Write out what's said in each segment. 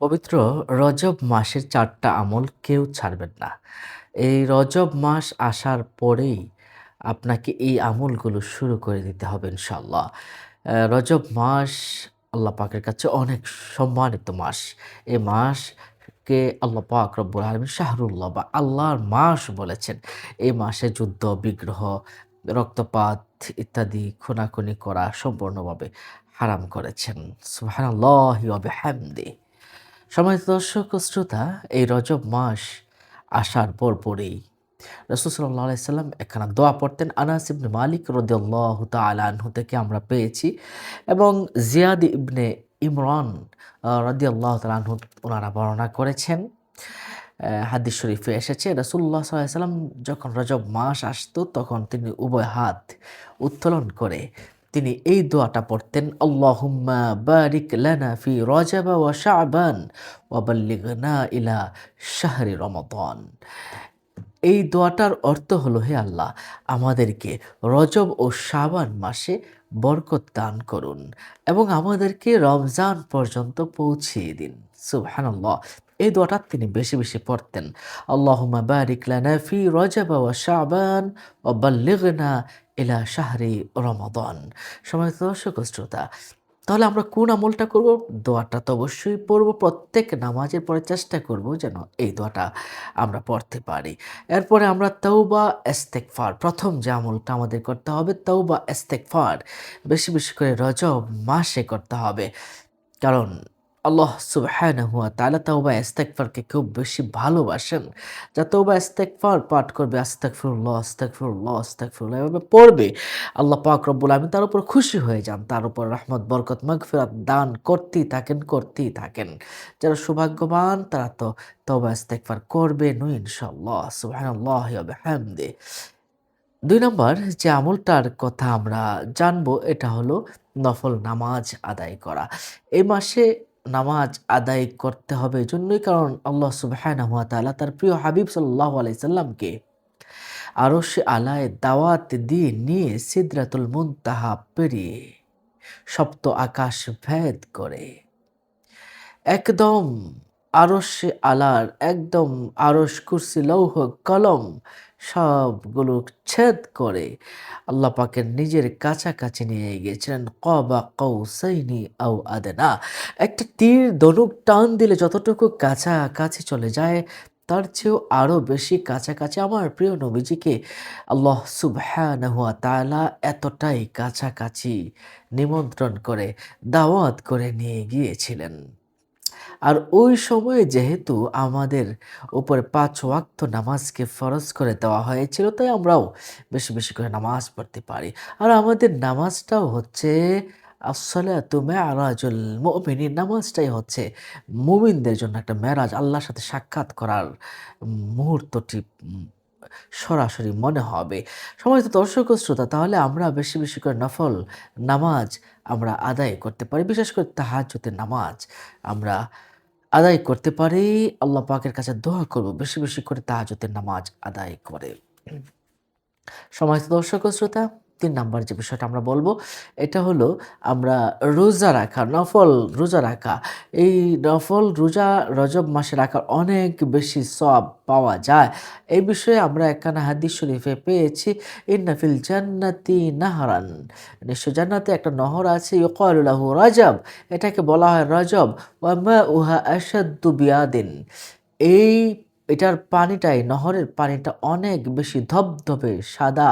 পবিত্র রজব মাসের চারটা আমল কেউ ছাড়বেন না। এই রজব মাস আসার পরেই আপনাকে এই আমলগুলো শুরু করে দিতে হবে ইনশাল্লাহ রজব মাস আল্লাহ পাকের কাছে অনেক সম্মানিত মাস। এই মাসকে আল্লাহ পাক রব্বুল আলমিন শাহরুল্লাহ বা আল্লাহর মাস বলেছেন। এই মাসে যুদ্ধ, বিগ্রহ, রক্তপাত ইত্যাদি খুনাখুনি করা সম্পূর্ণভাবে হারাম করেছেন। সুবহানাল্লাহি ওয়া সময় দর্শক ও শ্রোতা, এই রজব মাস আসার পর পরেই রসুল সাল্লাহ সাল্লাম একখানা দোয়া পড়তেন আনাস ইবনে মালিক রদিয়াল্লাহ তালাহু থেকে আমরা পেয়েছি এবং জিয়াদ ইবনে ইমরান রদিয়াল্লাহ তালাহু ওনারা বর্ণনা করেছেন। হাদিস শরীফে এসেছে রসুল্লাহ সাল্লাম যখন রজব মাস আসতো তখন তিনি উভয় হাত উত্তোলন করে তিনি এই দোয়াটা পড়তেন, আল্লাহুম্মা বারিক লানা ফি রজাবা ওয়া শাবান ওয়া বাল্লিগনা ইলা শাহরি রমাদান। এই দোয়াটার অর্থ হলো, হে আল্লাহ, আমাদেরকে রজব ও শাবান মাসে বরকত দান করুন এবং আমাদেরকে রমজান পর্যন্ত পৌঁছিয়ে দিন। সুবহানাল্লাহ। এই দোয়াটা তিনি বেশি বেশি পড়তেন, আল্লাহুম্মা বারিক লানা ফি রজব ওয়া শাবান ওয়া বাল্লিগনা ইলা শাহরি রমাদান। সময় দর্শক শ্রোতা, তাহলে আমরা কোন আমলটা করব? দোয়াটা তো অবশ্যই পড়ব, প্রত্যেক নামাজের পরে চেষ্টা করব যেন এই দোয়াটা আমরা পড়তে পারি। এরপরে আমরা তৌবা এস্তেকফার প্রথম যে আমলটা আমাদের করতে হবে তৌবা এস্তেকফার বেশি বেশি করে রজব মাসে করতে হবে। কারণ আল্লাহ সুবহানাহু ওয়া তাআলা তওবা ইস্তেগফারকে খুব বেশি ভালোবাসেন। যা তওবা ইস্তেগফার পাঠ করবে, আস্তাগফিরুল্লাহ আস্তাগফিরুল্লাহ আস্তাগফিরুল্লাহ এভাবে পড়বে। আল্লাহ পাক রব্বুল আলামিন তার উপর খুশি হয়ে যান, তার উপর রহমত, বরকত, মাগফিরাত দান করতেই থাকেন করতেই থাকেন। যারা সৌভাগ্যবান, তারা তো তওবা ইস্তেগফার করবে নু ইনশাআল্লাহ, সুবহানাল্লাহি ওয়া বিহামদিহি দুই নম্বর যে আমলটার কথা আমরা জানব, এটা হলো নফল নামাজ আদায় করা। এই মাসে নামাজ আদায় করতে হবে জন্যই কারণ আল্লাহ তাআলা তার প্রিয় হাবিব সাল্লাহ আলাইসাল্লামকে আরও সে আলায় দাওয়াত দিয়ে নিয়ে সিদরাতুল মুনতাহা পেরিয়ে সপ্ত আকাশ ভেদ করে। একদম আরশে আলার, একদম আরশ কুরসি, লৌহ, কলম, সবগুলো ছেদ করে আল্লাহ পাকের নিজের কাছাকাছি নিয়ে গিয়েছিলেন। কবা কৌসাইনি আও আদেনা। একটা তীর ধনুক টান দিলে যতটুকু কাছাকাছি চলে যায়, তার চেয়েও আরও বেশি কাছাকাছি। আমার প্রিয় নবীজিকে আল্লাহ সুবহানাহু ওয়া তাআলা এতটাই কাছাকাছি নিমন্ত্রণ করে, দাওয়াত করে নিয়ে গিয়েছিলেন। আর ওই সময়ে যেহেতু আমাদের উপরে পাঁচ ওয়াক্ত নামাজকে ফরজ করে দেওয়া হয়েছিল, তাই আমরাও বেশি বেশি করে নামাজ পড়তে পারি। আর আমাদের নামাজটাও হচ্ছে আসলে তুমি আরাজুল মুমিনিন, নামাজটাই হচ্ছে মুমিনদের জন্য একটা মেরাজ, আল্লাহর সাথে সাক্ষাৎ করার মুহূর্তটি সরাসরি মনে হবে। সমস্ত দর্শক ও শ্রোতা, তাহলে আমরা বেশি বেশি করে নফল নামাজ আমরা আদায় করতে পারি, বিশেষ করে তাহাজতের নামাজ আমরা আদায় করতে পারি। আল্লাহ পাকের কাছে দোয়া করব, বেশি বেশি করে তাহাজতের নামাজ আদায় করে। সমস্ত দর্শক শ্রোতা তিন নাম্বার যে বিষয়টা আমরা বলব, এটা হলো আমরা রোজা রাখা, নফল রোজা রাখা। এই নফল রোজা রজব মাসে রাখার অনেক বেশি সব পাওয়া যায়। এই বিষয়ে আমরা একখানা হাদিস শরীফে পেয়েছি ইন্নাফিল জান্নাতি নাহারান। নিশ্চয় জান্নাতে একটা নহর আছে ইউকালুলাহু রজব, এটাকে বলা হয় রজব ওয়ামা উহা আসাদ্দু বিয়াদিন। এই এটার পানিটাই, নহরের পানিটা অনেক বেশি ধবধবে, সাদা।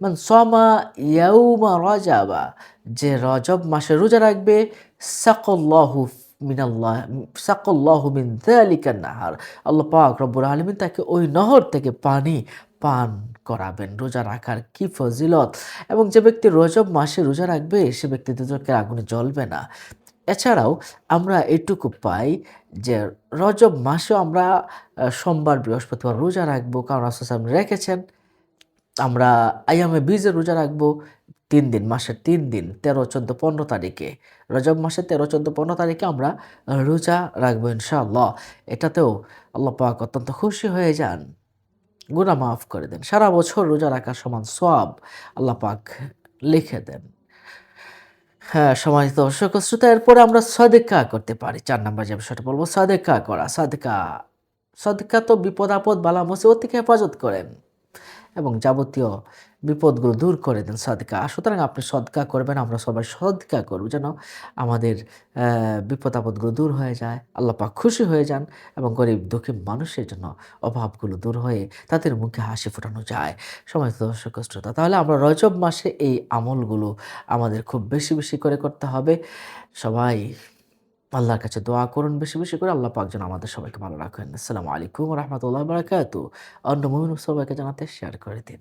মানে সমা ইয়াউমা রজাবা, যে রজব মাসে রোজা রাখবে, সাকল্লাহু মিনাল্লাহ, সাকল্লাহু মিন যালিকা নাহার। আল্লাহ পাক রব্বুল আলামিন তাকে ওই নহর থেকে পানি পান করাবেন, রোজা রাখার কি ফজিলত? এবং যে ব্যক্তি রজব মাসে রোজা রাখবে, সে ব্যক্তি দুজকের আগুনে জ্বলবে না। এছাড়াও আমরা এটুকু পাই যে রজব মাসেও আমরা সোমবার, বৃহস্পতিবার রোজা রাখব। কারণ রাসূল রেখেছেন, আমরা আয়ামে বীজে রোজা রাখব তিন দিন, মাসের তিন দিন, তেরো, চোদ্দ, পনেরো তারিখে। রজব মাসের তেরো, চোদ্দ, পনেরো তারিখে আমরা রোজা রাখব ইনশাআল্লাহ। এটাতেও আল্লাহ পাক অত্যন্ত খুশি হয়ে যান। গুনাহ মাফ করে দেন। সারা বছর রোজা রাখার সমান সব আল্লাহ পাক লিখে দেন। হ্যাঁ, সমাজ দর্শক শ্রোতা এরপরে আমরা সাদেকা করতে পারি। চার নাম্বার যে বিষয়টা বলব সাদেকা করা। সাদকা, সাদকা তো বিপদ-আপদ, বালা মুসিবত থেকে হেফাজত করেন এবং যাবতীয় বিপদগুলো দূর করে দেন সাদকা। সুতরাং আপনি সদকা করবেন, আমরা সবাই সদকা করব যেন আমাদের বিপদ-আপদগুলো দূর হয়ে যায়। আল্লাহ পাক খুশি হয়ে যান এবং গরিব দুঃখী মানুষের জন্য অভাবগুলো দূর হয়ে তাদের মুখে হাসি ফোটানো যায়। সম্মানিত দর্শক শ্রোতা তাহলে আমরা রজব মাসে এই আমলগুলো আমাদের খুব বেশি, বেশি করে করতে হবে। সবাই আল্লাহর কাছে দোয়া করুন বেশি, বেশি করে। আল্লাহ পাক যেন আমাদের সবাইকে ভালো রাখেন। আসসালামু আলাইকুম রহমতুল্লাহ বারাকাতু। অন্য মুমিন সবাইকে জানাতে শেয়ার করে দিন।